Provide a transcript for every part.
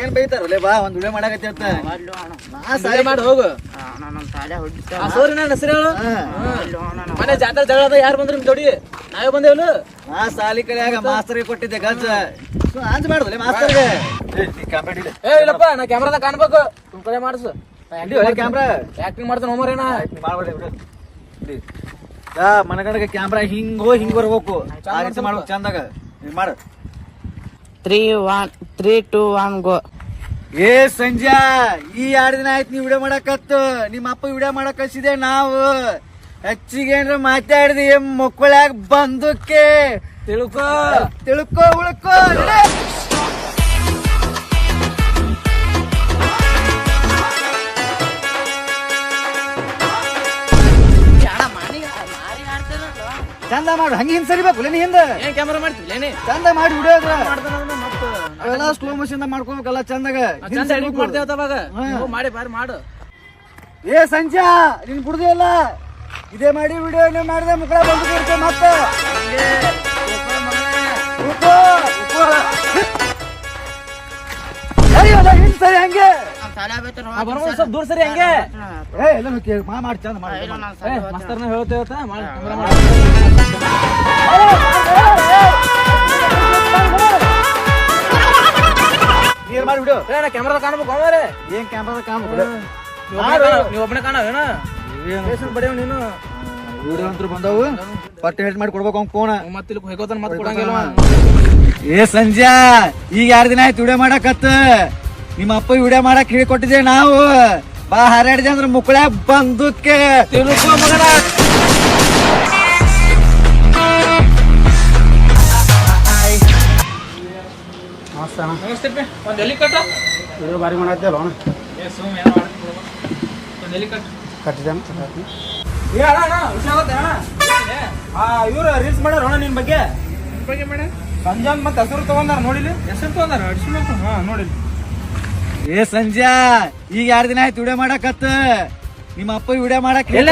ಏನ್ ಬೈತಾರಲ್ಲೇ ಬಾ ಒಂದ್ ವಿಡಿಯೋ ಮಾಡಾಕತ್ತಿ ಅಂತ. ನಾ ಸಾಲಿ ಮಾಡಿ ಹೋಗು. ಆ ಸೋರಿ ನನ್ನ ಹೆಸರು ಹೇಳು? ಮನೆ ಜಾತ್ರೆ ಜಗಳ ಯಾರು ಬಂದ್ರು ನಿಮ್ ಜೋಡಿ? ನಾವೇ ಬಂದೇವಲ್ಲ? ಆ ಸಾಲಿ ಕಡೆಯಾಗ ಮಾಸ್ತರ್ಗೆ ಕೊಟ್ಟಿದ್ದೆ ಗಜ್ಜ. ಆಂಜ್ ಮಾಡುದಲ್ಲ ಮಾಸ್ತರ್ಗೆ. ಏ ಇಲ್ಲಪ್ಪ ನಾ ಕ್ಯಾಮ್ರಾದಾಗ ಕಾಣ್ಬೇಕು. ತುಮ್ ಕಡೆ ಮಾಡಿಸು. ಕ್ಯಾಮ್ರಾ ಆಕ್ಟಿಂಗ್ ಮಾಡ್ತಾನೆ. ಹೋಮರೇನ ಮಾಡ್ಬೇಡಿ ಯಾ ಮನಗಂಡಗೆ ಕ್ಯಾಮ್ರಾ ಹಿಂಗ್ ಹೋಗಿ ಬರ್ಬೇಕು. ಚಂದಾಗ. ಮಾಡು. Three one three two one go ಏ ಸಂಜಾ ಈ ಎರಡು ದಿನ ಆಯ್ತು ನೀವು ವಿಡಿಯೋ ಮಾಡಕತ್ತು. ನಿಮ್ಮ ಅಪ್ಪ ವಿಡಿಯೋ ಮಾಡಕ್ ಕಳ್ಸಿದೆ ನಾವು. ಹೆಚ್ಚಿಗೆ ಏನ್ರ ಮಾತಾಡಿದಿ ಮಕ್ಕಳಾಗ ಬಂದಕ್ಕೆ. ತಿಳ್ಕೋ. ತಿಳ್ಕೋ ಉಳ್ಕೋ. ಚಂದ ಮಾಡು. ಹಂಗ ಹಿಂದ್ ಸರಿಬೇಕು. ಲೇನಿ ಹಿಂದ. ಏನ್ ಕ್ಯಾಮ್ರಾ ಲೇನಿ. ಏನೇ ಚಂದ ಮಾಡಿ ವಿಡಿಯೋ ಮಾಡ್ತಾನ ಅವೆಲ್ಲ ಸ್ಲೋ ಮೋಷನ್ ಮಾಡ್ಕೋಬೇಕಲ್ಲ ಚಂದಾಗ? ಚಂದ ಎಡಿಟ್ ಮಾಡಿ ಬಾರಿ ಮಾಡು. ಏ ಸಂಜಾ ನಿನ್ ಕುಡ್ದೆ ಇಲ್ಲ ಇದೇ ಮಾಡಿ ವಿಡಿಯೋ ಮಾಡಿದೆ ಮುಕ್ಕಳ ಬಂದು ಮತ್ತೆ. ಸರಿ ಹಂಗೆ. ಸ್ವಲ್ಪ ದೂರ ಸರಿ ಹಂಗೆ. ಏ ಎಲ್ಲ ಮಾಡಿ ಚಂದ ಮಾಡಿ. ಇಲ್ಲ ಹೇಳ್ತೇವೆ ಮಾಡಿ ನೀರ್ ಮಾಡಿ ವಿಡಿಯೋ ಏ ನಾ ಕ್ಯಾಮ್ರಾದಾಗ ಕಾಣ್ಬೇಕು ಹೋಮರೇ ಏನ್ ಕ್ಯಾಮ್ರಾದ ಕಾಮ್ ನೀವು ಒಬ್ಬನೇ ಕಾಣೋ- ನೀವು ಒಬ್ಬನೇ ಏನೋ? ಪೇಷಂಟ್ ಬಡಿಯವ್ ನೀನು. ವಿಡಿಯೋ ಅಂತೂ ಬಂದವು. ಪಟ್ಟು ಹೆಲ್ಪ್ ಮಾಡಿ ಕೊಡ್ಬೇಕು ಅವ್ನು ಫೋನ್ ಮತ್ತೆ ಇಲ್ಲಿ ಹೋಗೋತನ ಮತ್ತೆ ಕೊಡಂಗಿಲ್ಲ ಏ ಸಂಜಾ ಈಗ ಯಾರ ದಿನ ಆಯ್ತು ವಿಡಿಯೋ ಮಾಡಕತ್ತ? ನಿಮ್ಮ ಅಪ್ಪ ವಿಡಿಯೋ ಮಾಡಕ್ ಹೇಳಿ ಕೊಟ್ಟಿದ್ದೇವೆ ನಾವು. ಬಾ ಹರಡಿದೆ ಅಂದ್ರೆ ಮುಕ್ಕಳ ಬಂದಕ್ಕೆ ತಿಳ್ಕೊ ಮಗನ. ನಮಸ್ತೆ ಪೆ. ಒಂದ್ ಎಲ್ಲಿ ಕಟ್ಟ ವಿಡಿಯೋ ಬಾರಿ ಮಾಡತ್ತಲ್ಲ ಅಣ್ಣ ಏ ಸುಮ್ ಏನೋ. ಒಂದ್ ಎಲ್ಲಿ ಏ ಅಣ್ಣ ಅಣ್ಣ ಅಣ್ಣ. ಏ, ಆ ಇವ್ರು ರೀಲ್ಸ್ ಮಾಡ್ಯಾರ ಅಣ್ಣ ನಿನ್ ಬಗ್ಗೆ. ಬಗ್ಗೆ ಮೇಡಮ್ ಸಂಜಾನ್ ಮತ್ತೆ ಹೆಸರು ತಗೊಂಡಾರ ನೋಡಿಲಿ ಹೆಸರು ತಗೊಂಡಾರ? ಅಡಿಸ್ಬೇಕು. ಹಾ ನೋಡಿಲಿ ಏ ಸಂಜಾ ಈಗ ಯಾರು ದಿನ ಆಯ್ತು ವಿಡಿಯೋ ಮಾಡಕತ್ತ? ನಿಮ್ಮ ಅಪ್ಪ ವಿಡಿಯೋ ಮಾಡಕ್ ನಿಮ್ಮ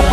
ಅಪ್ಪ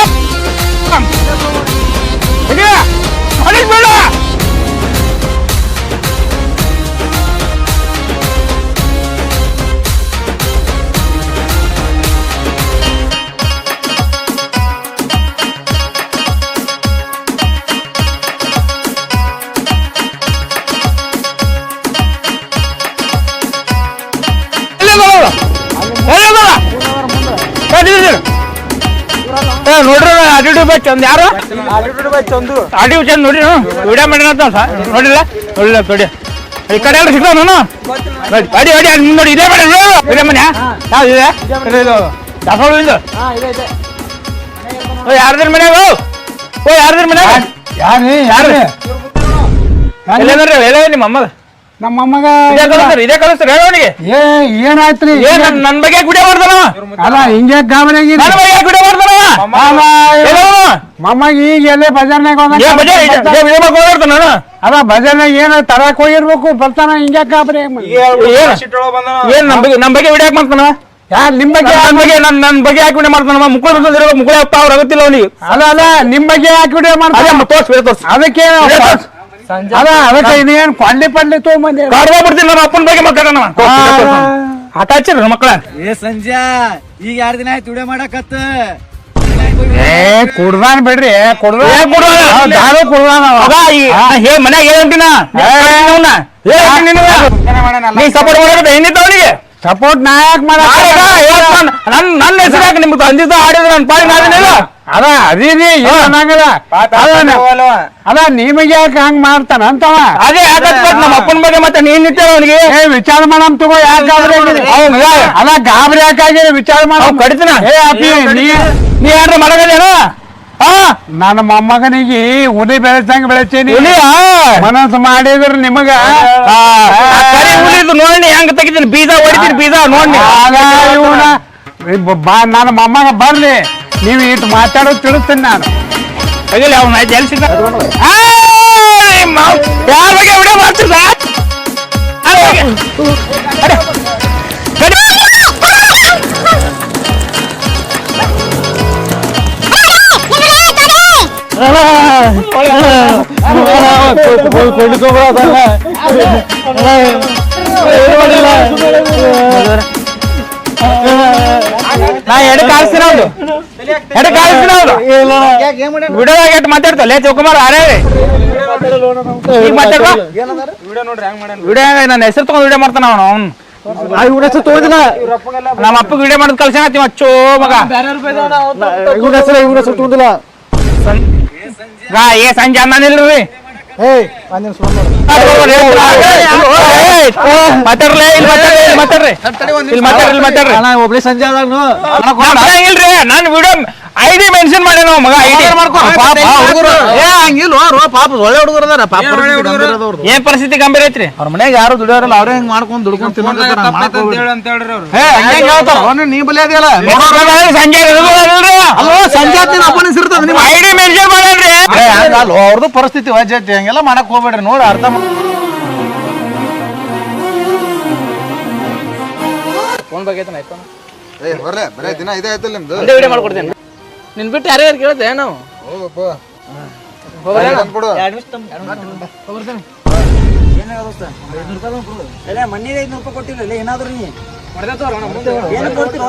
ಆಟಿಟ್ಯೂಡ್ ಬೈ ಚಂದ ಯಾರು? ಬೈ ಚಂದು. ನೋಡಿ ವಿಡಿಯೋ ಮಾಡಿನ ನೋಡಿಲ್ಲ? ನೋಡಿಲ್ಲ ನೋಡಿ ಈ ಕಡೆ ಎಲ್ಲ ಸಿಗ್ತಾವ ನಾನು ಅಡಿ ಅಡಿ ಅಲ್ಲಿ ನೋಡಿ ಇದೇ ಮಾಡಿ ಇದೇ ಮನೆ ಯಾವ್ದು ಇದೆ? ಇದು, ಇದು ದಾಸವಾಳ ಇದು. ಓ ಯಾರ್ದ್ರ ಮನ್ಯಾಗ? ಓ ಯಾರ್ದ್ರ ಮನ್ಯಾಗ? ಯಾರು ಯಾರು ಎಲ್ಲೇನ್ರಿ ಎಲ್ಲ ನಿಮ್ಮ ಅಮ್ಮ ನಮ್ಮ ಅಮ್ಮಗ ಇದೇ ಕಳಿಸ್ತಾರೆ ಇದೇ ಕಳಿಸ್ತಾರೆ ಹೇಳ ಅವನಿಗೆ. ಏ ಏನಾಯ್ತ್ರಿ? ಏ ನನ್ ನನ್ ಬಗ್ಗೆ ಗುಡಿ ಮಾಡ್ದಲ್ಲ ಅಲ್ಲ ಹಿಂಗೆ ಗಾಬರಿ ಆಗಿರಿ ನನ್ನ ಬಗ್ಗೆ ಗುಡಿ ಮಾಡ್ತಾನವ ಮಮ್ಮಗ ಈಗ ಎಲ್ಲೇ ಬಜಾರ್ನಾಗ ಹೋದ ಅದ ಬಜಾರ್ನಾಗ ಏನ ತರಕ್ ಹೋಗಿರ್ಬೇಕು ಬರ್ತಾನ ಹಿಂಗೆ ಗಾಬರಿ. ಏನ್ ನಮ್ ಬಗ್ಗೆ ನಮ್ ಬಗ್ಗೆ ವಿಡಿಯೋ ಹಾಕಿ ಮಾಡ್ತಾನವ? ಯಾರ್ ನಿಮ್ ಬಗ್ಗೆ ನನ್ ಬಗ್ಗೆ ನನ್ ನನ್ ಬಗ್ಗೆ ಹಾಕಿ ವಿಡಿಯೋ ಮಾಡ್ತಾನ ಮುಕ್ಕಳ ಮುಕ್ಕಳ ಅವ್ರ ಅಪ್ಪ ಅವ್ರು ಆಗುತ್ತಿಲ್ಲ ಅವನಿಗೆ. ಅಲ್ಲ ಅಲ್ಲ ನಿಮ್ ಬಗ್ಗೆ ಯಾಕೆ ವಿಡಿಯೋ ಮಾಡ್ತಾನೆ? ಮಾಡ್ತಾನ ತೋರ್ಸ್ ಅದಕ್ಕೆ ಅಲ್ಲ ಅದಕ್ಕೆ ಇನ್ನೇನ್ ಕೊಂಡಿ ಪಡ್ಲಿ ಮಂದಿ ಕಾಡ್ವಾ ಬಿಡ್ತೀನಿ ನಮ್ಮ ಅಪ್ಪನ ಬಗ್ಗೆ ಮಾತಾಡೋಣ ಆಟ ಹಚ್ಚಿರ ಮಕ್ಕಳ. ಏ ಸಂಜಾ ಈಗ ಯಾರ ದಿನ ಆಯ್ತು ವಿಡಿಯೋ ಮಾಡಕತ್ತ? ಏ ಕುಡ್ದಾನ ಬಿಡ್ರಿ ಕುಡ್ದಾನ? ದಾರು ಕುಡ್ದಾನ. ಅದ ಈ ಹೇ. ಮನ್ಯಾಗ ಏನಂಟಿನ ನೀ ಸಪೋರ್ಟ್ ಮಾಡಕತ್ತ ಏನಿತ್ತ ಅವನಿಗೆ. ಸಪೋರ್ಟ್ ನಾ ಯಾಕೆ ಮಾಡ ನನ್ ನನ್ನ ಹೆಸರು ಯಾಕೆ ನಿಮ್ಗೆ ಅಂದಿದ್ದ ಆಡಿದ್ರೆ ನನ್ನ ಪಾಯಿ ನಾದಿನಿಲ್ಲ ಅದ ಅದೀನಿ ಅನ್ನಂಗಲ್ಲ ಅದ ನಿಮಗೆ ಯಾಕೆ ಹಂಗ್ ಮಾಡ್ತಾನ ಅಂತವ? ಅದೇ ನಮ್ಮ ಅಪ್ಪನ ಬಗ್ಗೆ ಮತ್ತೆ ನೀನ್ ನಿಂತ ಅವನಿಗೆ? ವಿಚಾರ ಮಾಡಮ್ ತಗೋ ಯಾಕೆ ಅದ ಗಾಬರಿ ಯಾಕಾಗಿ ವಿಚಾರ ಮಾಡ ಕಡಿತನ ಏ ಅಪ್ಪಿ ನೀ ನೀ ಯಾರ ಮಾಡಕದೇನ ಹಾ? ನನ್ನ ಮೊಮ್ಮಗನಿಗೆ ಉಡಿ ಬೆಳೆಸಂಗ್ ಬೆಳೆಸೀನಿ? ಮನಸ್ಸು ಮಾಡಿದ್ರ ನಿಮಗ. ನೋಡಿ ಹೆಂಗ್ ತೆಗಿತೀನಿ? ಬೀಜ ಹೊಡಿತೀನಿ ಬೀಜ ನೋಡಿ ನನ್ನ ಮೊಮ್ಮಗ ಬರ್ಲಿ. ನೀವು ಇಟ್ಟು ಮಾತಾಡೋದು ತಿಳಿಸ್ತೀನಿ ನಾನು. ತೆಗಿಲಿ ಅವ್ನ ಆಯ್ತು ಎಲ್ಲಿ ಸಿಗ್ತ ಯಾರ ಬಗ್ಗೆ ವಿಡಿಯೋ ಮಾಡ್ತಿದ್ದ? ನಾ ಎಡೆ ಕಾಯಿಸ್ತೀನಿ ವಿಡಿಯೋದಾಗ ಎಷ್ಟು ಮಾತಾಡ್ತಲ್ಲ ಚೌಕುಮಾರ್ ಅರೇ ಈಗ ಮಾತಾಡ್ಬಾ ವಿಡಿಯೋ ನನ್ನ ಹೆಸರು ತಗೊಂಡು ವಿಡಿಯೋ ಮಾಡ್ತಾನ ಅವನು ಅವ್ನು ಇವ್ರ ಹೆಸರು ನಮ್ಮ ಅಪ್ಪಗೆ ವಿಡಿಯೋ ಮಾಡೋದ್ ಕಲ್ಸ ಅಚ್ಚೋ ಮಗ ಇವ್ರ ಹೆಸರು ಇವ್ರ ಹೆಸರು ತೋದಿಲ್ಲ ಗಾ ಏ ಸಂಜೆ ಅನ್ನನಿಲ್ರಿ ಏಯ್ ಒಂದಿನ ಸುಮ್ಮನೆ ಮಾತಾಡ್ರಿ ಇಲ್ಲಿ ಮಾತಾಡ್ರಿ ಇಲ್ಲಿ ಮಾತಾಡ್ರಿ ಇಲ್ಲಿ ಮಾತಾಡ್ರಿ ಇಲ್ಲಿ ಮಾತಾಡ್ರಿ ಅಣ್ಣ ಒಬ್ಳೆ ಸಂಜೆ ಆದಾಗ ನಾನು ವಿಡಿಯೋ ಐಡಿ ಮೆನ್ಷನ್ ಮಾಡಿ ನಾವು ಮಗ ಐಡಿ ಏ ಹಂಗಿಲ್ಲ ಪಾಪ ಒಳ್ಳೆ ಹುಡುಗರು ಅದಾರ. ಪಾಪ ಏನ್ ಪರಿಸ್ಥಿತಿ ಗಂಭೀರ ಐತ್ರಿ? ಅವ್ರ ಮನ್ಯಾಗ ಯಾರು ದುಡಿಯೋರಲ್ಲ ಅವ್ರೇ ಹಿಂಗ್ ಮಾಡ್ಕೊಂಡ್ ದುಡ್ಕೊಂಡ್ ತಿನ್ನೋದಿರ್ತಾರ ನೀ ಬಲಿ ಅದೆಯಲ್ಲ. ಸಂಜೆ ಅಲ್ವೋ ಸಂಜೆ ಆತಿನ ಅಪ್ಪನ ಸಿರ್ತದ ನಿಮ್ಮ ಐಡಿ ಮೆನ್ಷನ್ ಮಾಡ್ರಿ ಅವ್ರದ್ದು ಪರಿಸ್ಥಿತಿ ವಜ್ಜೆ ಐತಿ ಹಂಗೆಲ್ಲ ಮಾಡಕ್ ಹೋಗ್ಬೇಡ್ರಿ ನೋಡಿ ಅರ್ಥ ಫೋನ್ ಬಗ್ಗೆ ಐತನ ಏ ಬರ್ರೆ ಬರೇ ದಿನ ಇದೇ ಆಯ್ತಲ್ಲ ನಿಮ್ದು. ಒಂದೇ ವಿಡಿಯೋ ಮಾಡ್ಕೊಡ್ತೇನೆ. ನಿನ್ ಬಿಟ್ಟು ಯಾರ್ಯಾರು ಕೇಳುತ್ತೆ ನಾವು ಹೋಗಪ್ಪ. ಬಂದ್ಬಿಡು ಮಣ್ಣಿಗೆ ಐದ್ನೂರು ರೂಪಾಯಿ ಕೊಟ್ಟಿಲ್ಲ ಏನಾದ್ರು ನೀ. ಏನು ಕೊಡ್ತೀರೋ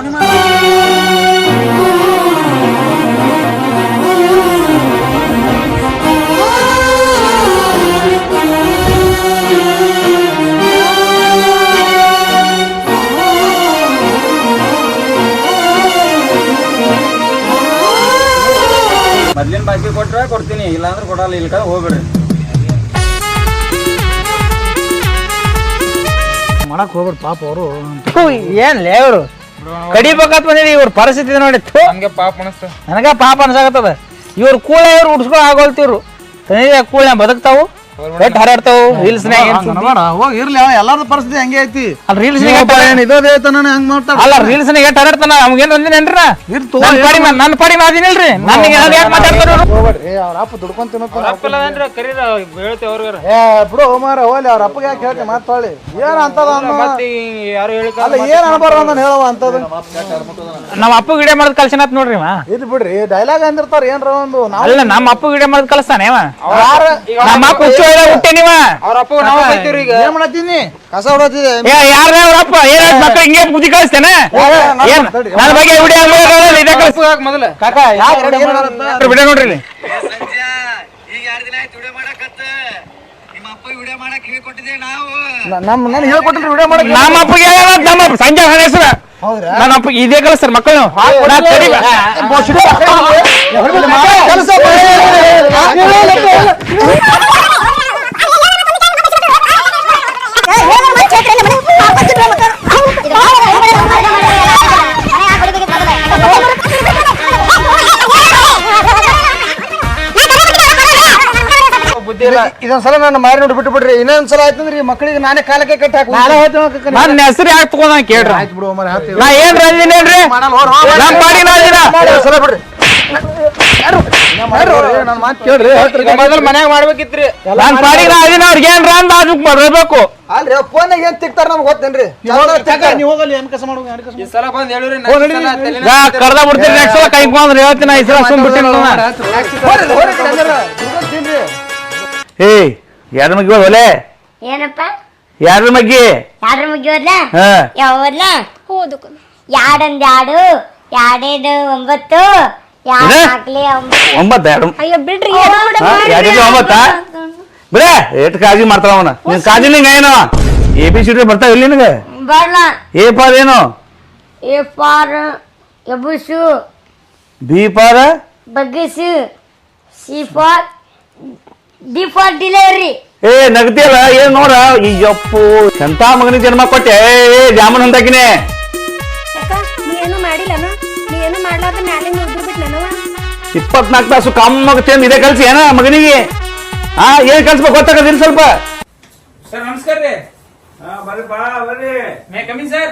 ಕೊಡ್ತೀನಿ ಇಲ್ಲಾಂದ್ರೆ ಕೊಡಲ್ಲ ಇಲ್ಕ ಹೋಗ್ಬಿಡ್ರಿ. ಮಾಡಕ್ ಹೋಗ್ಬಿಡ್ ಪಾಪ ಅವರು ಏನ್ ಲೇ ಅವರು ಕಡಿಬೇಕಂತ ಬಂದಿರಿ ಇವ್ರ ಪರಿಸ್ಥಿತಿ ನೋಡಿ ಥು. ಪಾಪ ಅನಿಸ್ತ. ನನಗ ಪಾಪ ಅನ್ಸಾಕತ್ತದ. ಇವ್ರ ಕೂಳೆ ಇವ್ರು ಉಡ್ಸ್ಕೊಳ್ ಆಗೋಲ್ತಿವ್ರು ಕೂಳೆ ಬದುಕ್ತಾವು. ಎಟ್ ಹರಾಡ್ತಾವು ರೀಲ್ಸ್ ಹೋಗಿ ಇರ್ಲಿ ಅವ ಎಲ್ಲಾರ್ದು ಪರಿಸ್ಥಿತಿ ಹಂಗೆ ಐತಿ. ಅಲ್ಲ ರೀಲ್ಸ್ ಏನ್ ಇರೋದೇ ಐತನ ಹಂಗ್ ಮಾಡ್ತಾರ ಅಲ್ಲ ರೀಲ್ಸ್ ಎಟ್ ಹರಡ್ತಾನ ಅವ್ಗೇನ್ ಅಂದಿನೇನ್ರಿ ನಾ? ಇರ್ ನನ್ ಪಾಡಿ ನಾ- ನನ್ ಪಾಡಿ ಮಾದಿನಿಲ್ರಿ ನನಗೆ ಯಾಕೆ ಮಾತಾಡ್ತಾರ ಅವ್ರ ಅಪ್ಪ ದುಡ್ಕೊಂಡ್ ತಿನ್ನೋತಾನ ಏ ಬಿಡು ಹೋಮಾರ ಹೋಲಿ ಅವ್ರ ಅಪ್ಪಗೆ ಯಾಕೆ ಹೇಳ್ತಿ? ಮಾತಾಡಿ ಏನ್ ಅಂತದ ಅನ್ನೋ? ಯಾರು ಹೇಳಿ ಅಲ್ಲ ಏನ್ ಅನ್ಬಾರ್ದು ಅಂತ ಹೇಳುವ ಅಂತದ? ನಮ್ಮ ಅಪ್ಪ ಗಿಡ ಮಾಡೋದ್ ಕಲ್ಸಿನ ನೋಡ್ರಿ ಮಾ ಇದು ಬಿಡ್ರಿ ಡೈಲಾಗ್ ಅಂದಿರ್ತಾರ ಏನ್ರ ಒಂದು ಅಲ್ಲ ನಮ್ಮ ಅಪ್ಪ ಗಿಡ ಮಾಡೋದ್ ಕಲ್ಸ್ತಾನೆ ನಮ್ಮ ಅಪ್ಪ ಹುಚ್ಚು ಹುಟ್ಟೆ ನೀವ ಅವ್ರ ನಾವು ಬೈತೀವ್ರಿ ಈಗ ಏನ್ ಮಾಡತ್ತೀನಿ ಕಸ ಹೊಡೋತಿದೆ ಏ ಯಾರ್ದ ಅವ್ರಪ್ಪ ಏನ್ ಮಕ್ಳು ಹಿಂಗೆ ಬುದ್ಧಿ ಕಳಿಸ್ತೇನೆ ಏನ್ ನನ್ನ ಬಗ್ಗೆ ವಿಡಿಯೋ ಇದೇ ಕಳ್ಸ ಮೊದಲ ಕಾಕ ಯಾಕೆ ವಿಡಿಯೋ ನೋಡ್ರಿ ಇಲ್ಲಿ ಈಗ ಎರಡು ದಿನ ಆಯ್ತು ವಿಡಿಯೋ ಮಾಡಕತ್ತ ನಿಮ್ಮ ಅಪ್ಪ ವಿಡಿಯೋ ಮಾಡಕ್ ಹೇಳ್ಕೊಟ್ಟಿದ್ದೆ ನಾವು ನಮ್ ನಾನು ಹೇಳ್ಕೊಟ್ಟಿಲ್ರಿ ವಿಡಿಯೋ ಮಾಡಕ್ ನಮ್ಮ ಅಪ್ಪಗೆ ಹೇಳೋದ್ ನಮ್ಮ ಅಪ್ಪ ಸಂಜೆ ನನ್ನ ಹೆಸರು ಹೌದ್ರಾ ನನ್ನ ಅಪ್ಪ ಇದೇ ಮಕ್ಕಳು ಕೆಲಸ ಇದೊಂದ್ಸಲ ನಾನು ಮಾರಿ ನೋಡಿ ಬಿಟ್ಟು ಬಿಡ್ರಿ ಇನ್ನೊಂದ್ಸಲ ಆಯ್ತಂದ್ರಿ ಮಕ್ಕಳಿಗೆ ನಾನೇ ಕಾಲಕ್ಕೆ ಕಟ್ಟಿ ಹಾಕಿ ನನ್ನ ಹೆಸರು ಯಾಕೆ ತಗೊಂಡ್ ಕೇಳ್ರಿ? ಆಯ್ತು ಬಿಡು ಮರ ನಾ ಏನ್ ರಂಜಿನೇನ್ರಿ ನಮ್ಮ ಪಾಡಿ ಬಿಡ್ರಿ ಮನ್ಯಾಗ ಮಾಡ್ಬೇಕಿತ್ರಿ. ಪಾಡಿ ನಾ ದಿನ ಅವ್ರಿಗೆ ಏನ್ರ ಅಂದ ಅದಕ್ಕೆ ಬರ್ಬೇಕು. ಅಲ್ರಿ ಫೋನಾಗ ಏನ್ ತಿಕ್ತಾರ ನಮ್ಗೆ ಗೊತ್ತೇನ್ರಿ? ನೀವು ಏನ್ ಮಾಡುವ ಈ ಸಲ ಬಂದ್ ಕರ್ದ ಬಿಡ್ತೀನಿ ನೆಕ್ಸ್ಟ್ ಸಲ ಕೈ ಬಂದ್ರೆ ಹೇಳ್ತೀನಿ ಈ ಸಲ ಸುಮ್ ಬಿಟ್ಟಿನ ಏ ಯಾರ ಮಗ್ಗಿ ಒಲೆ ಏನಪ್ಪ? ಯಾರ ಮಗ್ಗಿ? ಯಾರ ಮುಗಿಯೋದ್ಲ ಹಾ. ಯಾವಲ್ಲ ಓದಕ್ಕೆ ಯಾಡಂದ್ ಯಾಡು ಯಾಡೇದು ಒಂಬತ್ತು? ಯಾಡ್ ಒಂಬತ್ತು? ಒಂಬತ್ತ? ಎರಡು ಅಯ್ಯೋ ಬಿಡ್ರಿ ಎರಡು ಒಂಬತ್ತಾ? ಬಿಡ ಎಷ್ಟು ಕಾಳಜಿ ಮಾಡ್ತಾವ ಅವನ? ನಿನ್ ಕಾಳಜಿ ನಿಂಗ ಏನು? ಎ ಬಿ ಸಿ ಡಿ ಬರ್ತಾವ ಇಲ್ಲಿ ನಿನಗೆ? ಬರ್ಲ. ಎ ಪಾರ್ ಏನು? A for ಎಬುಸು. B for? ಬಗ್ಗಿಸು. C for D for delivery ಏ ನಗತಿಯಲ್ಲ? ಏನ್ ನೋಡ ಈ ಅಪ್ಪು ಎಂತ ಮಗನಿಗೆ ಜನ್ಮ ಕೊಟ್ಟೆ? ಏ ಏ, ಜಾಮೂನ್ ಅಂತಾಕಿನೇ ನೀ ಏನು ಮಾಡಿಲ್ಲನ? ನೀ ಏನು ಮಾಡ್ಲಾರ್ದ ಮ್ಯಾಲಿಂದ ಉದ್ರ ಬಿಟ್ಲನವ ಇಪ್ಪತ್ನಾಲ್ಕು ತಾಸು ಕಮ್ಮಗ ಚಂದ ಇದೇ ಕಲ್ಸಿ ಏನ ಮಗನಿಗೆ? ಹಾ ಏನ್ ಕಲ್ಸ್ಬೇಕು ಗೊತ್ತಾಗದಿಲ್ಲ ಸ್ವಲ್ಪ. ಸರ್ ನಮಸ್ಕಾರ ರೀ. ಬರ್ರಿ ಬಾ ಬರ್ರಿ. ಮೇ ಕಮಿನ್ ಸರ್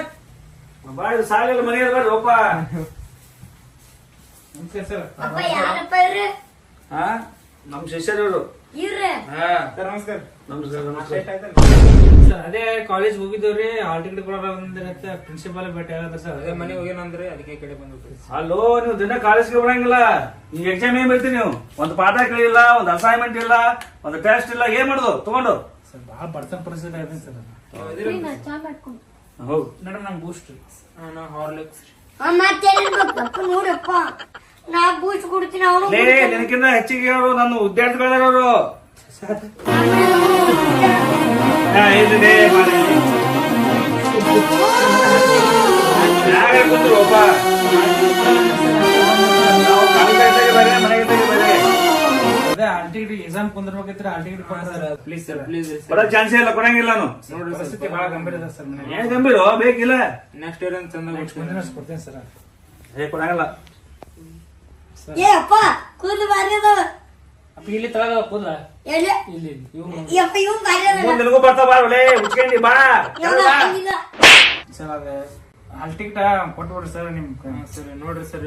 ಬಾಳ ಸಾಲಿಲ್ಲ ಮನೆ ಬರ್ರಿ ಒಪ್ಪ ನಮಸ್ಕಾರ ಸರ್ ಅಪ್ಪ ಯಾರಪ್ಪ ಇವ್ರು? ಹಾ ನಮ್ ಶಿಷ್ಯರು ಇವರು ಇವ್ರೆ. ನಮಸ್ಕಾರ. ಸರ್ ಅದೇ ಕಾಲೇಜ್ ಹೋಗಿದ್ದೇವ್ರಿ ಹಾಲ್ ಟಿಕೆಟ್ ಕೊಡೋದ್ರ ಪ್ರಿನ್ಸಿಪಾಲ್ ಭೇಟಿ ಆಗದ ಸರ್. ಅದೇ ಮನೆ ಹೋಗ್ಯಾನಂದ್ರೆ ಅದಕ್ಕೆ ಕಡೆ ಬಂದ್ಬಿಟ್ರಿ. ಅಲ್ಲೋ ನೀವು ದಿನ ಕಾಲೇಜ್ಗೆ ಬರಂಗಿಲ್ಲ. ಈಗ ಎಕ್ಸಾಮ್ ಏನ್ ಬರ್ತೀರಿ ನೀವು? ಒಂದು ಪಾಠ ಕೇಳಿಲ್ಲ ಒಂದು ಅಸೈನ್ಮೆಂಟ್ ಇಲ್ಲ ಒಂದು ಟೆಸ್ಟ್ ಇಲ್ಲ ಏನ್ ಮಾಡುದು? ತಗೊಂಡು. ಸರ್ ಭಾಳ ಬಡತನ ಪರಿಸ್ಥಿತಿ ಆಯ್ತು ಸರ್ ಹೌದು ಮೇಡಮ್ ನಂಗೆ ಬೂಸ್ಟ್ ನಾ ಹಾರ್ಲಿಕ್ಸ್ ನೋಡಪ್ಪ. ನಾ ಬೂಸ್ ಕೊಡ್ತೀನಿ ಅವನು ಲೇ ನಿನಕಿಂತ ಹೆಚ್ಚಿಗೆ ಅವರು ನನ್ನ ವಿದ್ಯಾರ್ಥಿಗಳವರು ಚಾನ್ಸೇ ಇಲ್ಲ ಕೊಡಂಗಿಲ್ಲ ನಾನು ಭಾಳ ಗಂಭೀರ ಇದೆ ಸರ್ ಏನ್ ಗಂಭೀರ ಬೇಕಿಲ್ಲ. ನೆಕ್ಸ್ಟ್ ಇಯರ್ ಅಂತ ಕೊಡ್ತೇನೆ ಸರ್. ಏ ಕೊಡಂಗಿಲ್ಲ. ಏ ಅಪ್ಪ ಕೂದಲು ಬಾರಿ ಅಪ್ಪ ಇಲ್ಲಿ ತಳಗ ಕೂದಲ. ಎಲ್ಲಿ? ಇಲ್ಲಿ ಇವ್ನು ಯಪ್ಪ ಇವ್ನು ಬಾರಿ ನಿನಗೂ ಬರ್ತಾವ ಬಾರಲೇ ಉಚ್ಕೊಂಡಿ ಬಾ. ಅದ. ಹಾಲ್ ಟಿಕೆಟ್ ಕೊಟ್ಬಿಡ್ರಿ ಸರ್ ನಿಮ್ ಸರ್ ನೋಡ್ರಿ ಸರ್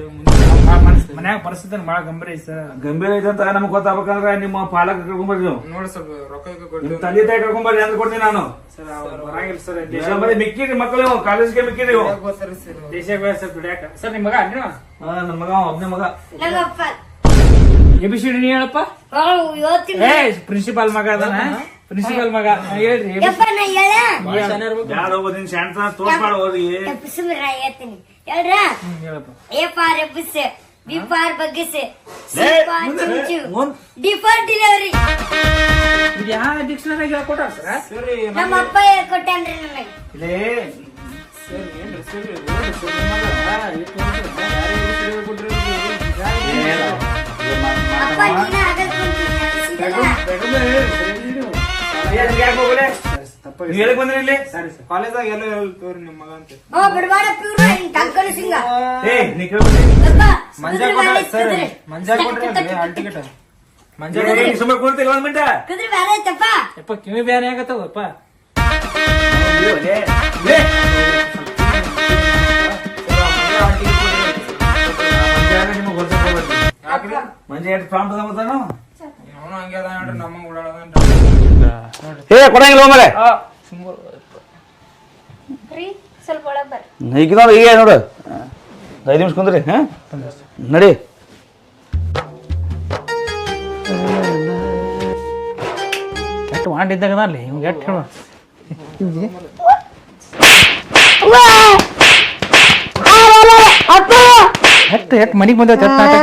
ಮನ್ಯಾಗ ಪರಿಸ್ಥಿತಿ ಭಾಳ ಗಂಭೀರ ಐತಿ ಸರ್ ಗಂಭೀರ ಐತೆ ಅಂತ ನಮ್ಗೆ ಗೊತ್ತಾಗ್ಬೇಕಂದ್ರೆ ನಿಮ್ಮ ಪಾಲಕ ಕರ್ಕೊಂಬರ್ರಿ ನೀವು. ನೋಡಿ ಸರ್ ರೊಕ್ಕ ನಿಮ್ ತಂದೆ ತಾಯಿ ಕರ್ಕೊಂಬರ್ರಿ ಅಂತ ಕೊಡ್ತೀನಿ ನಾನು. ಸರ್ ಬರಂಗಿಲ್ಲ ಸರ್ ದೇಶ ಬರೀ ಮಿಕ್ಕಿರಿ ಮಕ್ಕಳು ಕಾಲೇಜ್ಗೆ ಮಿಕ್ಕಿರಿ. ದೇಶ ಸರ್ ದುಡ್ಯಾಕ ಸರ್ ನಿಮ್ಮ ಮಗ ಅಣ್ಣ ಹಾ, ನನ್ ಮಗ ಒಬ್ನೇ ಮಗ ನಮ್ಮಪ್ಪ ಎ ಬಿ ಸಿ ಡಿ ನೀ ಹೇಳಪ್ಪ ಏ ಪ್ರಿನ್ಸಿಪಾಲ್ ಮಗ ಅದಾನ ಪ್ರಿನ್ಸಿಪಾಲ್ ಮಗ ಹೇಳ್ರಿ ಯಪ್ಪ ನಾ ಹೇಳ ಯಾರು ಓದಿನ ಶಾಂತ ತೋರ್ಸ್ಮಾಡ ಅವ್ರಿಗೆ ಯಪ್ಪ ಸುಮ್ಮನೆ ನಾ ಹೇಳ್ತೀನಿ ಹೇಳ್ರ ಹೇಳಪ್ಪ ಎ ಪಾರ್ ಎಬ್ಬಸ್ ಬಿ ಫಾರ್ ಬಗ್ಗಸ್ ಸಿ ಲೇ, ಫಾರ್ ಚುಂಚು ಡಿ ಫಾರ್ ಡಿಲಿವರಿ ಇದು ಯಾವ ಡಿಕ್ಷನರಿ ಹೇಳ್ಕೊಟ್ಟಾರ ಸರ್ ನಮ್ಮ ಅಪ್ಪ ಹೇಳ್ಕೊಟ್ಟಾನ್ರಿ ನನಗೆ ಇಲ್ಲೇ ಸರ್ ಏನ್ರಿ ಸರ್ ನೋಡ್ರಿ ಸರ್ ನಿಮ್ಮ ಮಗ ಯಾರೇ ಕೊಟ್ರಿ ಹೇಳಕ್ ಬಂದ್ರಿ ಇಲ್ಲಿ ಕಾಲೇಜಾಗ ಎಲ್ಲೋ ಹೇಳ್ತವ್ರಿ ನಿಮ್ಮ ಮಗ ಅಂತ ಏ ನೀ ಮಂಜಾ ಕುದುರೆ ಸರ್ ಮಂಜಾ ಕೊಟ್ರಿ ಹಾಲ್ ಟಕ್ ಟಿಕೆಟ್ ಟಕ್. ಮಂಜಾ ಸುಮ್ಮನೆ ಕೊಡ್ತೀವಿ ಒಂದ್ ಮಿನಿಟ ಯಪ್ಪ ಕಿವಿ ಬ್ಯಾನೆ ಆಗತ್ತವಪ್ಪ ಮಂಜ ಎಷ್ಟು ಅವನು? ಹಂಗೆ ಅದ ನೋಡ್ರಿ ನಮ್ಮಂಗ್ ಓಡಾಡದ ಏ ಕೊಡಂಗಿಲ್ಲ ಮರೆ ರೀ ಸ್ವಲ್ಪ ಒಳಗ್ ಬರ್ರಿ. ಈಗಿದವ್ರು ಈಗ ನೋಡು ಐದು ನಿಮಿಷ ಕುಂದ್ರಿ ಹಾ? ನಡಿ. ಎಷ್ಟು ಮಾಡಿದ್ದಾಗ ಅಲ್ಲಿ ಇವ್ಗೆ ಎಷ್ಟು ಹೇಳು? ಎಟ್ ಎಷ್ಟು ಎಷ್ಟು ಮನಿಗೆ ಬಂದೈತೆ ಎಷ್ಟು ನಾಟಕ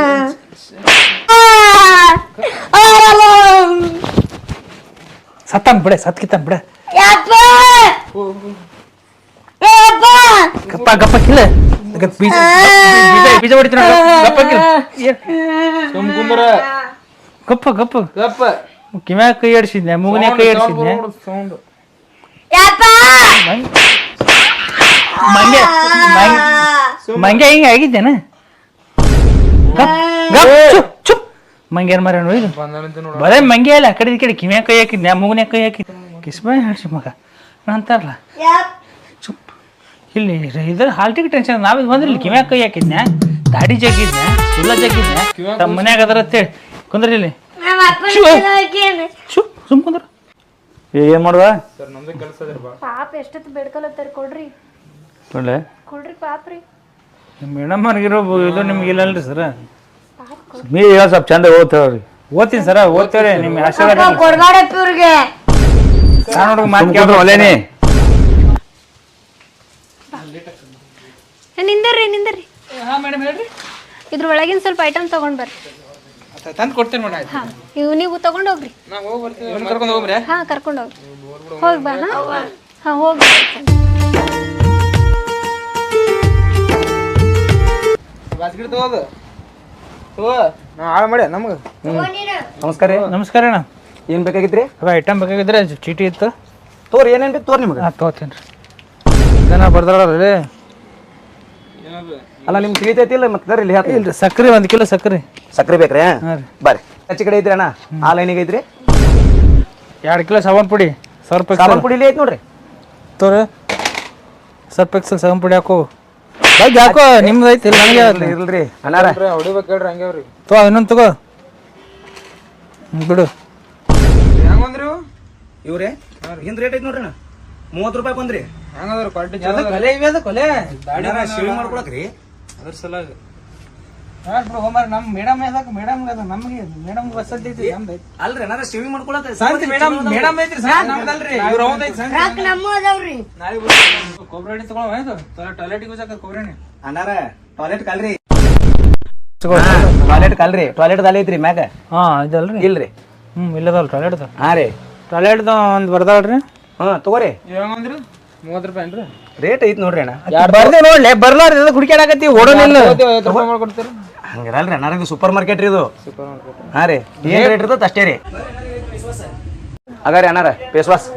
ಸತ್ತಾನ್ ಬಿಡ ಸತ್ ಕಿತ್ತಾನ್ ಬಿಡೆ. ಯಪ್ಪ! ಯಪ್ಪ! ಗಪ್ಪ ಗಪ್ಪ ಕಿಲ್ಲ. ಬೀಜ ಬೀಜ- ಹೊಡಿತೀನ ಗಪ್ಪ ಕಿಲ್ಲ. ಗಪ್ಪ ಗಪ್ಪ. ಗಪ್ಪ. ಕಿವ್ಯಾಗ ಕೈ ಆಡಿಸಿದ್ನೆ ಮೂಗನ್ಯಾಗ ಕೈ ಆಡಿಸಿದ್ನೆ ಯಪ್ಪ! ಮಂಗೆ ಮಂಗೆ- ಮಂಗೆ ಹಿಂಗೆ ಆಗಿದ್ದೇನ? ಗಪ್ ಗಪ್ ಚುಪ್. ಚುಪ್ ಮರ ನೋಡಿ ಬರೇ ಮಂಗೆ ಅಲ್ಲ ಆ ಕಡೆ ಈ ಕಡೆ ಕೈ ಹಾಕಿದ್ ಮೂಗನ್ಯಾಗ ಕೈ ಹಾಕಿದ್ ಕಿಸ್ಬಾಯ್ ಹಾಡ್ಸಿ ಮಗ. ಅಂತಾರಲ್ಲ. ಯಪ್ ಚುಪ್. ಇಲ್ಲಿ ಇದ್ರ ಹಾಲ್ಟಿಗೆ ಟೆನ್ಷನ್ ನಾವ್ ಬಂದ್ರೆ ಇಲ್ಲಿ ಕಿವ್ಯಾಗ ಕೈ ಹಾಕಿದ್ನ ದಾಡಿ ಜಗ್ಗಿದ್ನ ಸುಲ್ಲ ಜಗ್ಗಿದ್ನ ತಮ್ಮ ಮನ್ಯಾಗ ಅದರ ಅಂತೇಳಿ. ಕುಂದ್ರಿ ಇಲ್ಲಿ. ಚುಪ್. ಸುಮ್ ಕುಂದ್ರ. ಏನ್ ಮಾಡುವ? ಪಾಪ ಎಷ್ಟೊತ್ತು ಬೇಡ್ಕೊಲತ್ತಾರ ಕೊಡ್ರಿ. ಕೊಡ್ರಿ ಪಾಪ್ರಿ. ಮೇಡಮ್ ಅವ್ರಿಗಿರೋ ಇದು ನಿಮ್ಗೆ ಇಲ್ಲಲ್ರಿ ಸರ್. ನೀ ಹೇಳ ಸ್ವಲ್ಪ ಚಂದ ಓದ್ತೇವ್ರಿ ಓದ್ತೀನಿ ಸರ ಓದ್ತೇವ್ರಿ ನಿಮ್ಮ ಆಶೀರ್ವಾದ ಅಪ್ಪ ಕೊಡ್ಬೇಡಪ್ಪ ಇವ್ರಿಗೆ. ನಾನು ನೋಡ್ರಿ ಮಾತು ನಿಂದರ್ರಿ ನಿಂದರ್ರಿ ಹಾ ಮೇಡಮ್ ಹೇಳ್ರಿ. ಇದ್ರ ಒಳಗಿನ ಸ್ವಲ್ಪ ಐಟಮ್ ತಗೊಂಡ್ ಬರ್ರಿ. ತಂದು ಕೊಡ್ತೀನಿ ಮೇಡಮ್ ಹಾ ಇವ್ ನೀವು ತಗೊಂಡ್ ಹೋಗ್ರಿ. ಕರ್ಕೊಂಡು ಹೋಗ್ರಿ ಹಾ ಕರ್ಕೊಂಡು ಹೋಗ್ರಿ. ಹೋಗಿ ಬಾ ಹಾ? ಹಾ ಹೋಗಿ ತಗೋದು ತಗೋ ನಾ ಹಾಳು ಮಾಡಿ ನಮ್ಗೆ? ನಮಸ್ಕಾರ ರೀ. ನಮಸ್ಕಾರ ಅಣ್ಣ. ಏನ್ ಬೇಕಾಗಿತ್ರಿ? ಅವ ಐಟಮ್ ಬೇಕಾಗಿದ್ರೆ ಚೀಟಿ ಇತ್ತು. ತೋರಿ ಏನೇನ್ ಬೇಕು ತೋರಿ ನಿಮ್ಗೆ? ಹಾ ತಗೋತೀನಿ ರೀ. ಜನ ಬರ್ದಾಡ್ರಿ ಅಲ್ಲ ನಿಮ್ಗೆ ತಿಳಿತೈತಿಲ್ಲ ಮತ್ತೆ ಇಲ್ಲಿ ಹಾಕಿ ಇಲ್ಲ ಸಕ್ರೆ ಒಂದು ಕಿಲೋ ಸಕ್ಕರೆ ಸಕ್ಕರೆ ಬೇಕ್ರಿ ಹಾಂ? ರೀ. ಬರ್ರಿ ಹೆಚ್ಚು ಕಡೆ ಐತ್ರಿ ಅಣ್ಣ. ಆ ಲೈನಿಗೆ ಐತ್ರಿ? ಎರಡು ಕಿಲೋ ಸಾಬನ್ ಪುಡಿ. ಸಾವಿರ ಸಾಬನ್ ಎಕ್ಸಲ್ ಪುಡಿ ಇಲ್ಲಿ ಐತಿ ನೋಡ್ರಿ. ತೋರಿ. ಸರ್ಪ್ ಎಕ್ಸಲ್ ಸಾಬನ್ ಪುಡಿ ಹಾಕೋ. ಬಗ್ಗೆ ಯಾಕೋ ನಿಮ್ದು ಐತಿ ಇಲ್ಲ ನನಗೆ ಇರ್ಲಿ- ಹೇಳ್ರಿ ಅಣ್ಣಾರ ತೋ ಇನ್ನೊಂದು ತಗೋ. ಬಿಡು. ಹೆಂಗಂದ್ರಿ ಇವ್ರೆ? ಹಿಂದ್ ರೇಟ್ ಐತಿ ನೋಡ್ರಿ ಮೂವತ್ತು ರೂಪಾಯಿ ಬಂದ್ರಿ. ಹೆಂಗದ್ರ ಕ್ವಾಲಿಟಿ ಕೊಲೆ ಇವೆ ಅದು ಕೊಲೆ ಶೇವಿಂಗ್ ಮಾಡ್ಕೊಳಕ್ರಿ? ಅದ್ರ ಸಲಾಗಿ ಅಲ್ರಿ ಏನಾರ ಕೊಬ್ಬರಿ ಹೋಗ್ಸಕ ಕೊಬ್ಬರಿ ಅಣ್ಣಾರ ಟಾಯ್ಲೆಟ್ ಕಲ್ರಿ. ಟಾಯ್ಲೆಟ್ ಕಲ್ರಿ. ಟಾಯ್ಲೆಟ್ ದಾಲಿ ಐತ್ರಿ ಮ್ಯಾಗ? ಹಾ ಇದಲ್ರಿ. ಇಲ್ರಿ. ಹ್ಮ್ ಇಲ್ಲದಲ್ ಟಾಯ್ಲೆಟ್ ಹಾ ರೀ. ಟಾಯ್ಲೆಟ್ ಒಂದ್ ಬರ್ದಾಳ್ರಿ ಹಾ ತಗೋರಿ. ಮೂವತ್ ಮೂವತ್ತು ರೂಪಾಯಿ ಏನ್ರಿ? ರೇಟ್ ಐತ್ ನೋಡ್ರಿ ಅಣ್ಣ. ಬರ್ದೆ ನೋಡ್ಲೆ ಬರ್ಲಾರ ಎದಕ್ ಹುಡುಕ್ಯಾಡಕತ್ತಿ ಓಡೋನಿಲ್ಲ ಮಾಡ್ಕೊಡ್ತೀರಿ ಹಂಗಿರಲ್ರಿ ಅಣ್ಣ ಇದು ಸೂಪರ್ ಮಾರ್ಕೆಟ್ ರೀ ಇದು. ಹಾ ರೀ ಏನ್ ರೇಟ್ ಇರ್ತದ ಅಷ್ಟೇ ರೀ. ಅಗಾರಿ ಅಣ್ಣಾರ ಫೇಸ್ ವಾಶ್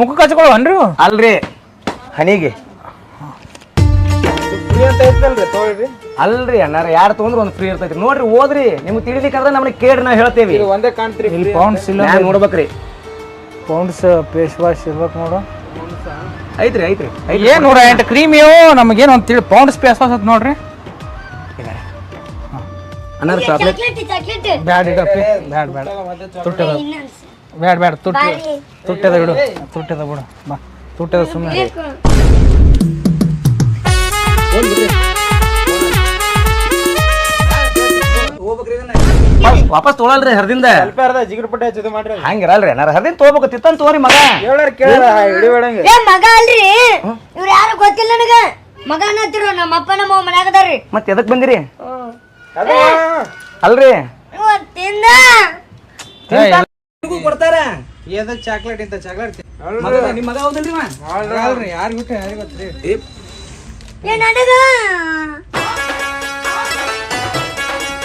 ಮುಖಕ್ಕೆ ಹಚ್ಕೊಳವನ್ರಿ ಇವು? ಅಲ್ರಿ. ಹನಿಗೆ ಅಲ್ರಿ ಅಣ್ಣಾರ ಯಾರು ತೊಗೊಂಡ್ರು ಒಂದು ಫ್ರೀ ಇರ್ತೈತಿ. ನೋಡ್ರಿ ಓದ್ರಿ. ನಿಮ್ಗೆ ತಿಳಿಲಿಕ್ಕಾದ್ರೆ ನಮ್ಗೆ ಕೇಳಿ ನಾವು ಹೇಳ್ತೇವಿ. ಇದು ಒಂದೇ ಕಾಣ್ತೀರಿ ನೋಡ್ಬೇಕ್ರಿ. ಪೌಂಡ್ಸ್ ಫೇಸ್ ವಾಶ್ ಇರ್ಬೇಕು ನೋಡು. ಐತ್ರಿ ಐತ್ರಿ ಏನು ನೂರ ಎಂಟು ಕ್ರೀಮ್ ಇವು ನಮಗೇನು ಅಂತ ತಿಳಿ ಪೌಂಡ್ಸ್ ಫೇಸ್ ವಾಶ್ ಅಂತ ನೋಡ್ರಿ. ಅನ್ನರ್ ಚಾಕ್ಲೇಟ್ ಚಾಕ್ಲೇಟ್ ಚಾಕ್ಲೇಟ್ ಬ್ಯಾಡ್ ಇಡಪ್ಪಿ ಬ್ಯಾಡ್ ಬ್ಯಾಡ್. ತುಟ್ಟದ. ಬ್ಯಾಡ ಬ್ಯಾಡ ತುಟ್ಟಿ ತುಟ್ಟದ ಬಿಡು ತುಟ್ಟದ ಬಿಡು. ಬಾ ತುಟ್ಟದ ಸುಮ್ಮನೆ ತೊಗೊಳಲ್ರಿ ಹರಿದಿಂದ. ಅರ್ಧ ಜಿಗಿರ್ ಪಟ್ಟೆ ಹಚ್ಚಿದ ಮಾಡ್ರಿ. ಹಂಗಿರಲ್ರಿ ಏನಾರ ಹರ್ದಿಂದ ತೊಗೋಬೇಕು ತಿತ್ತನ್ ತೋರಿ ಮಗ. ಕೇಳಾರ ಕೇಳಾರ ಹಿಡಿಬೇಡಂಗೆ ಏ ಮಗ ಅಲ್ರಿ. ಇವ್ರ ಯಾರು ಗೊತ್ತಿಲ್ಲ ನನಗ. ಮಗ ಅನ್ನತ್ತಿರು ನಮ್ಮ ಅಪ್ಪ ನಮ್ಮ ಮನ್ಯಾಗ ಅದಾರ್ರಿ ಮತ್ತೆ ಎದಕ್ ಬಂದಿರಿ? ಅಲ್ರಿ. ತಿಂದ. ಕೊಡ್ತಾರ? ಏದ ಚಾಕ್ಲೇಟ್ ಇಂತ ಚಾಕ್ಲೇಟ್? ನಿಮ್ ಮಗ ಹೌದಲ್ರಿ ಅಲ್ರಿ. ಯಾರು ಬಿಟ್ಟು ಯಾರಿಗೆ ಗೊತ್ತ್ರಿ? ಏ, ನನಗ.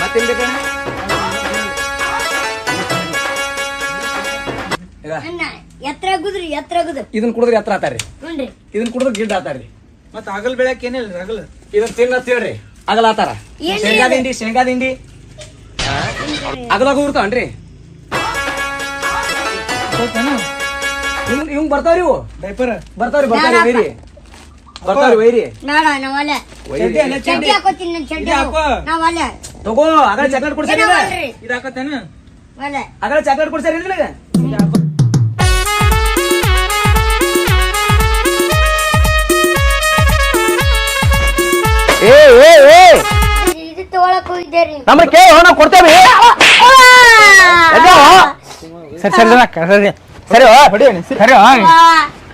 ಮತ್ತೇನ್ ಬೇಕಣ್ಣ? ಅಣ್ಣ ಎತ್ರ ಆಗುದ್ರಿ ಎತ್ರ ಆಗುದು ಇದನ್ ಕುಡಿದ್ರೆ ಎತ್ತರ ಆತಾರ್ರಿ. ನೋಡ್ರಿ ಇದನ್ ಕುಡಿದ್ರೆ ಗಿಡ್ಡ ಆತಾರ್ರಿ. ಮತ್ತೆ ಹಗಲ್ ಬೆಳಕ್ ಏನಿಲ್ಲ ಹಗಲ್. ಇದನ್ ತಿನ್ನ ಹೇಳ್ರಿ. ಅಗಲ ಆತಾರ. ಶೇಂಗಾ ದಿಂಡಿ ಶೇಂಗಾ ದಿಂಡಿ ಅಗಲಾಗ ಇರ್ತಾವನ್ರಿ ಇವ್ ಇವ್ ಬರ್ತಾವ್ರಿ ಇವು. ಡೈಪರ್ ಬರ್ತಾವ್ರಿ ಬರ್ತಾವ್ರಿ ವೈರಿ. ಬರ್ತಾವ್ರಿ ವೈರಿ. ತಗೋ ಅಗಲ ಚಾಕ್ಲೇಟ್ ಕೊಡ್ಸಾರಿ ನಾವ್ ಅಲ್ರಿ ಇದು ಅಗಲ ಚಾಕ್ಲೇಟ್ ಕೊಡ್ಸಾರಿ ನಿನಗ. ಏ ಏ ಏ. ಇದು ತಗೊಳಕ್ ಕೇಳಿ ನಾವು ಕೊಡ್ತೇವೆ. ಸರಿ ಸರಿ ಜನ ಸರಿ. ಸರಿ ಸರಿ.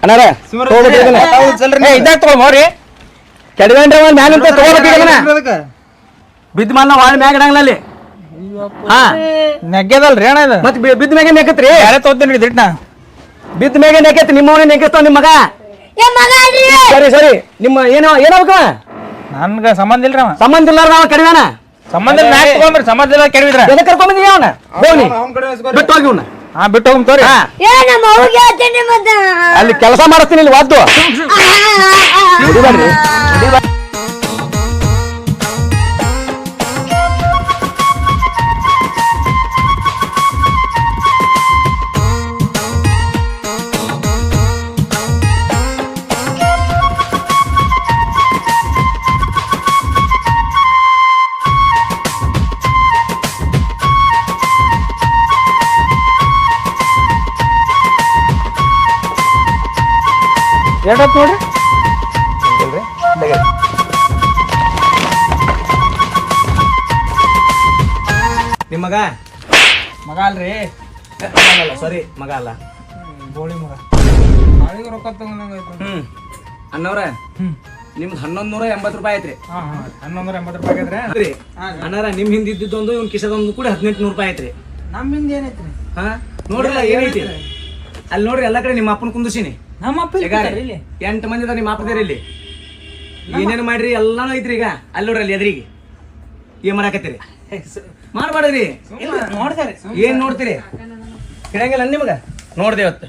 ಅಣ್ಣಾರ ತಗೋಬೇಕ್ರಿ ಇದನ್ನ. ಏ, ಇದ್ದಾಗ ತಗೋ ಮೋರಿ ಕೆಡವೇನ್ರಿ ಒಂದ್ ಮ್ಯಾಲ ನಿಂತ ತಗೋಬೇಕ್ರಿ ಇದನ್ನ ಬಿದ್ದ ಮಾಲ್ ನಾವು ವಾಳ್ ಮ್ಯಾಗ ಇಡಂಗಿಲ್ಲ ಅಲ್ಲಿ. ಹಾ. ನೆಗ್ಗೆದಲ್ರಿ ಅಣ್ಣ ಇದು? ಮತ್ ಬಿ- ಬಿದ್ದ ಮ್ಯಾಗ ನೆಕ್ಕತ್ರಿ ಯಾರೇ ತೋತೀನಿ ದಿಟ್ನ ಬಿದ್ದ ಮ್ಯಾಗ ನೆಕತ್ತಿ ನಿಮ್ಮ ನೆಕಸ್ತಾವ ನಿಮ್ಮ ಮಗ. ಏ ಮಗ ಅಲ್ರಿ ಸರಿ ಸರಿ. ನಿಮ್ಮ ಏನೋ ಏನಾಗ್ಬೇಕ ನನ್ಗ ಸಂಬಂಧ ಇಲ್ರಿ ಅವ. ಸಂಬಂಧ ಇಲ್ಲ ನಾವು ಕಡಿಮೆನ? ಸಂಬಂಧ ಇಲ್ಲ ಮ್ಯಾಕ್ ತಗೊಂಡ್ರಿ ಸಂಬಂಧ ಇಲ್ಲ ಕೆಡವಿದ್ರ ಎದಕ್ಕೆ ಅವನ? ಹೋಗಿ. ಬಿಟ್ಟು ಹೋಗಿ ಹಾ ಬಿಟ್ಟು ಹೋಗಿ ತೋರಿ. ಹಾ. ಏ ನಮ್ಮ ಅವ್ಗೆ ಹೇಳ್ತೇನೆ ಮತ್ತ ಅಲ್ಲಿ ಕೆಲಸ ಮಾಡಿಸ್ತೀನಿ ಇಲ್ಲಿ ವಾದ್ದು. ಎರಡತ್ ನೋಡ್ರಿ ನಿಮ್ಮ ಮಗ? ಮಗ ಅಲ್ರಿ. ಸಾರಿ ಮಗ ಅಲ್ಲ ಗೋಳಿ ಮಗ. ನಾಳೆಗೆ ರೊಕ್ಕ ತಗೊಂಡಂಗಾಯ್ತು. ಹ್ಮ್. ಅಣ್ಣವ್ರ ನಿಮ್ದು ಹನ್ನೊಂದ್ ನೂರ ಎಂಬತ್ತು ರೂಪಾಯಿ ಐತ್ರಿ. ಹಾ ಹಾ ಹನ್ನೊಂದರ ಎಂಬತ್ತು ರೂಪಾಯಿ ಆಗಿದ್ರೆ ರೀ ಅಣ್ಣಾರ ನಿಮ್ ಹಿಂದೆ ಇದ್ದಿದ್ದೊಂದು ಇವ್ನ ಕಿಸದೊಂದು ಕೂಡ ಹದಿನೆಂಟು ನೂರು ರೂಪಾಯಿ ಐತ್ರಿ. ನಮ್ಮ ಹಿಂದೆ ಏನೈತ್ರಿ? ಹಾ? ನೋಡ್ರಲ್ಲ ಏನೈತಿ? ಅಲ್ಲಿ ನೋಡ್ರಿ ಎಲ್ಲಾ ಕಡೆ ನಿಮ್ಮ ಅಪ್ಪನ ಕುಂದಿಸಿನಿ ನಮ್ಮ ಅಪ್ಪ ಇಲ್ಲಿ ಕೂತಾರ್ರಿ ಇಲ್ಲಿ. ಎಂಟು ಮಂದಿ ಅದಾರ ನಿಮ್ಮ ಅಪ್ಪದೇರಿ ಇಲ್ಲಿ. ಏನೇನು ಮಾಡ್ರಿ ಎಲ್ಲಾನು ಐತ್ರಿ ಈಗ. ಅಲ್ಲಿ ನೋಡ್ರಿ ಅಲ್ಲಿ ಎದ್ರಿಗೆ. ಏನ್ ಮಾಡಾಕತ್ತೀರಿ? ಇಲ್ಲ ನೋಡ್ತಾರೆ ಏನ್ ನೋಡ್ತೀರಿ? ಹಿಡಂಗಿಲ್ಲ ನಿಮ್ಗ? ನೋಡ್ದೆ ಇವತ್ತು.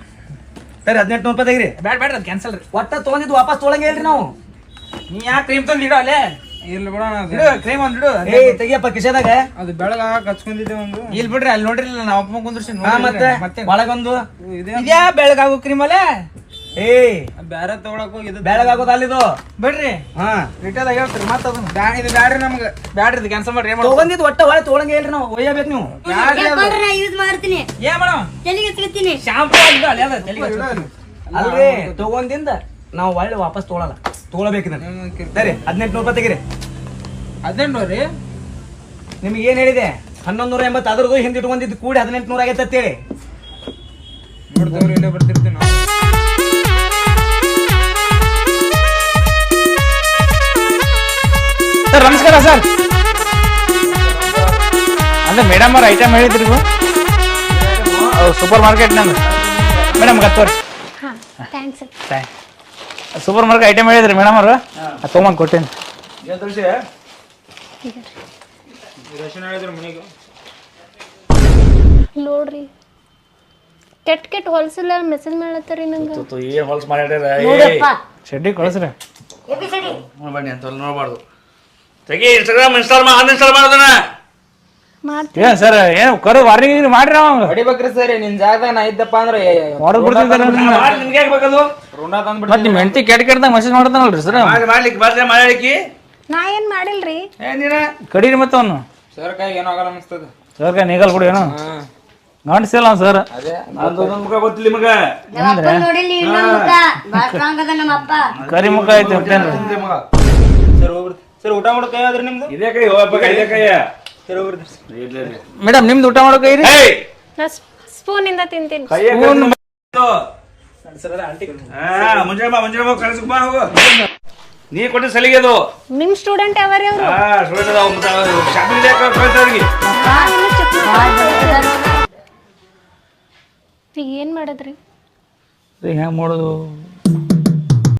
ಸರಿ ಹದಿನೆಂಟು ನೂರು ರೂಪಾಯಿ ಬ್ಯಾಡ್ ಬ್ಯಾಡ ಬ್ಯಾಡ ಅದು ಕ್ಯಾನ್ಸಲ್ ರೀ. ಒಟ್ಟ ತೊಗೊಂಡಿದ್ದು ವಾಪಸ್ ತೊಗೊಳಂಗೆ ಹೇಳ್ರಿ ನಾವು. ನೀ ಯಾಕೆ ಕ್ರೀಮ್ ತಂದು ಇಡೋ ಅಲ್ಲೇ? ಇಲ್ಲಿ ಬಿಡೋಣ ಅದು. ಇಡು ಕ್ರೀಮ್ ಒಂದು ಇಡು ಏ ತೆಗಿಯಪ್ಪ ಕಿಶೆದಾಗ. ಅದು ಬೆಳಗ ಹಚ್ಕೊಂಡಿದ್ದೆ ಒಂದು. ಇಲ್ಲಿ ಬಿಡ್ರಿ ಅಲ್ಲಿ ನೋಡ್ರಿ ನಾವು ಅಪ್ಪ ಕುಂದ್ರಿಸಿ ಹಾ ಮತ್ತೆ ಒಳಗೊಂದು. ಇದೆ ಇದ್ಯಾ ಬೆಳಗಾಗು ಕ್ರೀಮ್ ಅಲ್ಲೇ? ಏ ಬ್ಯಾರೆ ತಗೊಳಕ್ ಇದು ಆಗೋದು ಅಲ್ಲಿದು. ಬಿಡ್ರಿ. ಹಾ. ರಿಟೇಲ್ ಹೇಳ್ತೀರಿ ಮತ್ತೆ ಅದನ್ನ. ಬ್ಯಾ ಇದು ಬ್ಯಾಡ್ರಿ ನಮ್ಗೆ. ಬ್ಯಾಡ್ರಿ ಇದು ಕ್ಯಾನ್ಸಲ್ ಮಾಡ್ರಿ ಏನ್ ಮಾಡೋದು ತಗೊಂಡಿದ್ದು ಒಟ್ಟ ತಗೊಳಂಗೆ ಹೇಳ್ರಿ ನಾವು ಒಯ್ಯಬೇಕು ನೀವು. ಯಾಕಂದ್ರೆ ನಾ ಯೂಸ್ ಮಾಡ್ತೀನಿ. ತಲೆಗೆ ಶಾಂಪೂ ಅಲ್ಲ ಅಲ್ಲಿ ಅದ ತಲೆಗೆ ಅಲ್ರಿ ತಗೊಂದಿಂದ ನಾವು ಒಳ್ಳೆ ವಾಪಸ್ ತಗೊಳಲ್ಲ. ತಗೊಳಬೇಕು ಸರಿ ಹದಿನೆಂಟು ನೂರು ರೂಪಾಯಿ ತೆಗಿರಿ. ಹದಿನೆಂಟು ರೀ? ನಿಮ್ಗೆ ಏನ್ ಹೇಳಿದೆ? ಹನ್ನೊಂದು ನೂರ ಎಂಬತ್ತು ಅದ್ರದ್ದು ಹಿಂದಿಟ್ಕೊಂಡಿದ್ದು ಕೂಡಿ ಹದಿನೆಂಟು ನೂರ ಆಗೈತೆ ಅಂತೇಳಿ. ನೋಡ್ತವ್ರಿ ಇಲ್ಲೇ ಬರ್ತಿರ್ತೀವಿ ಸರ್ ನಮಸ್ಕಾರ ಸರ್. ಅಂದ್ರೆ ಮೇಡಮ್ ಅವ್ರ ಐಟಮ್ ಹೇಳಿದ್ರಿ ಸೂಪರ್ ಮಾರ್ಕೆಟ್ ನಾನು. ಮೇಡಮ್ ಗತ್ತೋರಿ ಹಾಂ ಥ್ಯಾಂಕ್ಸ್ ಸೂಪರ್ ಮಾರ್ಕೆಟ್ ಐಟಮ್ ಹೇಳಿದ್ರಿ ಮೇಡಮ್ ಅವರು? ತೊಗೊಂಬಂದು ಕೊಟ್ಟೇನಿ. ನೋಡ್ರಿ. ಕೆಟ್ ಕೆಟ್ ಹೊಲ್ಸಿಲ್ಲ ಮೆಸೇಜ್ ಮಾಡತ್ತಾರಿ ನಂಗೆ. ಏನ್ ಹೊಲ್ಸ್ ಮಾಡ್ಯಾರ ನೋಡಪ್ಪ. ಶೆಡ್ಡಿ ಕಳಿಸ್ರಿ. ಬನ್ನಿ ಅಂತ ನೋಡ್ಬಾರ್ದು. ತೆಗಿ ಇನ್ಸ್ಟಾಗ್ರಾಮ್ ಇನ್ಸ್ಟಾಲ್ ಮಾಡಿ ಅನ್ಇನ್ಸ್ಟಾಲ್ ಮಾಡೋದನ್ನ ಮಾಡ್ತೀನಿ. ಏನ್ ಸರ್ ಏನು ಕರು ವಾರ್ನಿಂಗ್ ಮಾಡ್ರಿ ಅವ ಹೊಡಿಬೇಕ್ರಿ ಸರ್ ನಿನ್ ಜಾಗದಾಗ ನಾ ಇದ್ದಪ್ಪ ಅಂದ್ರೆ ಹೊಡೆದ್ ಬಿಡ್ತಿದ್ದಾರೆ ಮಾಡಿ ನಿಮ್ಗೆ ಯಾಕೆ ಬೇಕದು ರುಂಡ ತಂದ್ಬಿಡ್ತೀನಿ ಮತ್ತೆ ನಿಮ್ಮ ಹೆಂಡತಿ ಕೆಟ್ಟ ಕೆಟ್ಟದಾಗ ಮೆಸೇಜ್ ಮಾಡ್ತಾನಲ್ರಿ ಸರ್? ಮಾಡಿ ಮಾಡ್ಲಿಕ್ಕೆ ಬರ್ಲಿ ಮಾಡ್ಲಿಕ್ಕೆ ನಾ ಏನ್ ಮಾಡಿಲ್ರಿ? ಏ ನೀನ? ಕಡೀರಿ ಮತ್ತೆ ಅವನು. ಸರ್ ಕೈ ಏನೋ ಆಗಲ್ಲ ಅನಿಸ್ತದ. ಸರ್ ನೀಗಲ್ ಬಿಡಿ ಏನೋ. ಗಂಡಸಿಲ್ಲ ಸರ್. ಅದೇ ನಂದು ಒಂದೊಂದ್ ಮುಖ ಗೊತ್ತಿಲ್ಲ ನಿಮಗ. ನಮ್ಮ ಅಪ್ಪ ನೋಡಿಲ್ಲ ಇನ್ನೊಂದು ಮುಖ. ಬಾಳ ಸ್ಟ್ರಾಂಗ್ ಅದ ನಮ್ಮ ಅಪ್ಪ. ಕರಿ ಮುಖ ಐತಿ ಮತ್ತೇನ್ರಿ ಸರ್ ಹೋಗ್ಬಿಡ್ರಿ ಸರ್ ಊಟ ಮಾಡೋ ಕೈ ಆದ್ರೆ ನಿಮ್ದು? ಇದೇ ಕೈ ಇದೇ ಕೈಯ ಸರ್. ಮೇಡಮ್ ನಿಮ್ದು ಊಟ ಮಾಡೋ ಕೈ ಸ್ಪೂನ್ ನಾ ಸ್ಪೂನಿಂದ ತಿಂತೀನಿ. ಕೈಯ ಹಾ ಮುಂಜಾನೆ ಬಾ ಮುಂಜಾನೆ ಬಾ ಕಳ್ಸಕ್ ಬಾ ಹೋಗು. ನೀ ಕೊಟ್ಟ ಸಲಿಗೆ ಅದು. ನಿಮ್ ಸ್ಟೂಡೆಂಟ್ ಅವರೇ ಅವರು. ಹಾ ಸ್ಟೂಡೆಂಟ್ ಅದಾವ ಮತ್ತೆ ಶಾಪಿಂಗ್ ಕಳ್ಸೋರಿಗೆ ಈಗ ಏನ್ ಮಾಡದ್ರಿ? ಹೆಂಗ್ ಮಾಡೋದು?